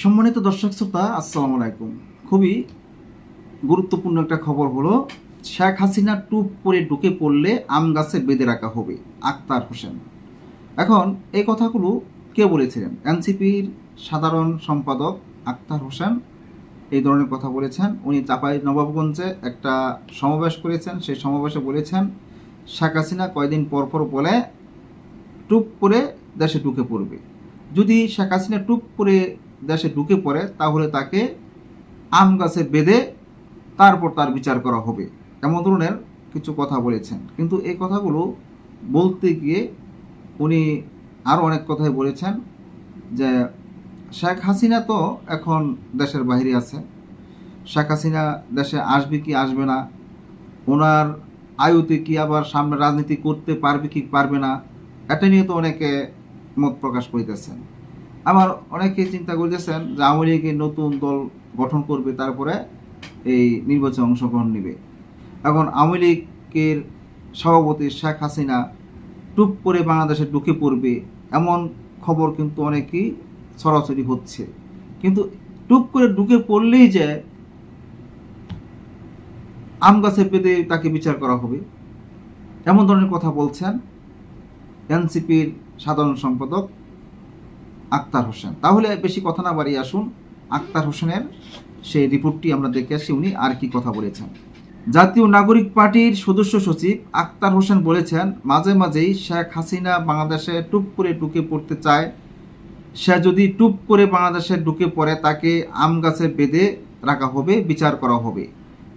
সম্মানিত দর্শক শ্রোতা, আসসালামু আলাইকুম। খুবই গুরুত্বপূর্ণ একটা খবর হলো, শেখ হাসিনা টুপ করে ঢুকে পড়লে আম গাছে বেঁধে রাখা হবে, আক্তার হোসেন। এখন এই কথাগুলো কে বলেছিলেন? এনসিপির সাধারণ সম্পাদক আক্তার হোসেন এই ধরনের কথা বলেছেন। উনি চাপাই নবাবগঞ্জে একটা সমাবেশ করেছেন। সেই সমাবেশে বলেছেন, শেখ হাসিনা কয়দিন পর পর বলে, টুপ করে দেশে ঢুকে পড়বে। যদি শেখ হাসিনা টুপ করে দেশে ঢুকে পড়ে, তাহলে তাকে আম গাছে বেঁধে তারপর তার বিচার করা হবে। এমন ধরনের কিছু কথা বলেছেন। কিন্তু এই কথাগুলো বলতে গিয়ে উনি আরও অনেক কথাই বলেছেন যে, শেখ হাসিনা তো এখন দেশের বাইরে আছে। শেখ হাসিনা দেশে আসবে কি আসবে না? ওনার আয়ুতে কি আবার সামনে রাজনীতি করতে পারবে কি পারবে না? এটা নিয়ে তো অনেকে মত প্রকাশ করিতেছেন। আবার অনেকে চিন্তা করতেছেন যে আওয়ামী লীগের নতুন দল গঠন করবে, তারপরে এই নির্বাচনে অংশগ্রহণ নেবে। এখন আওয়ামী লীগের সভাপতি শেখ হাসিনা টুপ করে বাংলাদেশে ঢুকে পড়বে এমন খবর কিন্তু অনেকেই ছড়াছড়ি হচ্ছে। কিন্তু টুপ করে ঢুকে পড়লেই যে আম গাছে পেতে তাকে বিচার করা হবে, এমন ধরনের কথা বলছেন এনসিপির সাধারণ সম্পাদক আক্তার হোসেন। তাহলে বেশি কথা না বাড়িয়ে আসুন। আক্তার হোসেনের সেই রিপোর্টটি আমরা দেখে আসি, উনি আর কি কথা বলেছেন। জাতীয় নাগরিক পার্টির সদস্য সচিব আক্তার হোসেন বলেছেন, মাঝে মাঝেই শেখ হাসিনা বাংলাদেশে টুপ করে ঢুকে পড়তে চায়। সে যদি টুপ করে বাংলাদেশে ঢুকে পড়ে, তাকে আম গাছে বেঁধে রাখা হবে, বিচার করা হবে।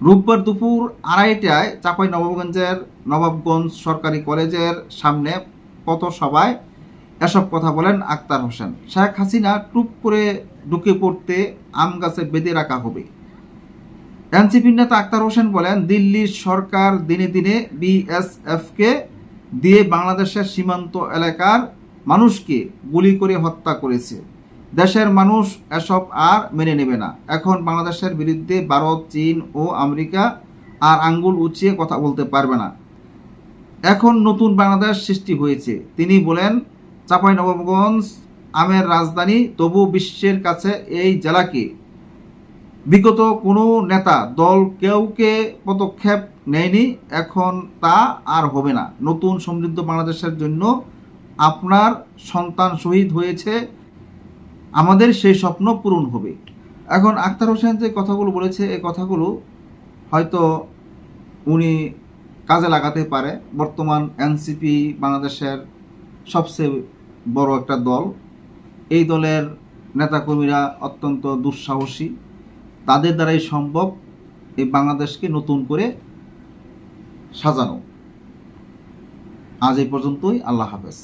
রোববার দুপুর আড়াইটায় চাপাই নবাবগঞ্জের নবাবগঞ্জ সরকারি কলেজের সামনে পথসভায় এসব কথা বলেন আক্তার হোসেন। শেখ হাসিনা টুপ করে ঢুকে পড়তে আম গাছে বেঁধে রাখা হবে। এনসিপির নেতা আক্তার হোসেন বলেন, দিল্লির সরকার দিনে দিনে বিএসএফকে দিয়ে বাংলাদেশের সীমান্ত এলাকার মানুষকে গুলি করে হত্যা করেছে। দেশের মানুষ এসব আর মেনে নেবে না। এখন বাংলাদেশের বিরুদ্ধে ভারত, চীন ও আমেরিকা আর আঙ্গুল উঁচিয়ে কথা বলতে পারবে না। এখন নতুন বাংলাদেশ সৃষ্টি হয়েছে। তিনি বলেন চাঁপাইনবাবগঞ্জ, আমের রাজধানী, তবু বিশ্বের কাছে এই জেলাকে বিগত কোনো নেতা, দল কেউকে পদক্ষেপ নেয়নি, এখন তা আর হবে না। নতুন সমৃদ্ধ বাংলাদেশের জন্য আপনার সন্তান শহীদ হয়েছে, আমাদের সেই স্বপ্ন পূরণ হবে। এখন আক্তার হোসেন যে কথাগুলো বলেছে এই কথাগুলো হয়তো উনি কাজে লাগাতে পারে। বর্তমান এনসিপি বাংলাদেশের সবচেয়ে বড় একটা দল। এই দলের নেতাকর্মীরা অত্যন্ত দুঃসাহসী। তাদের দ্বারাই সম্ভব এই বাংলাদেশকে নতুন করে সাজানো। আজ এই পর্যন্তই। আল্লাহ হাফেজ।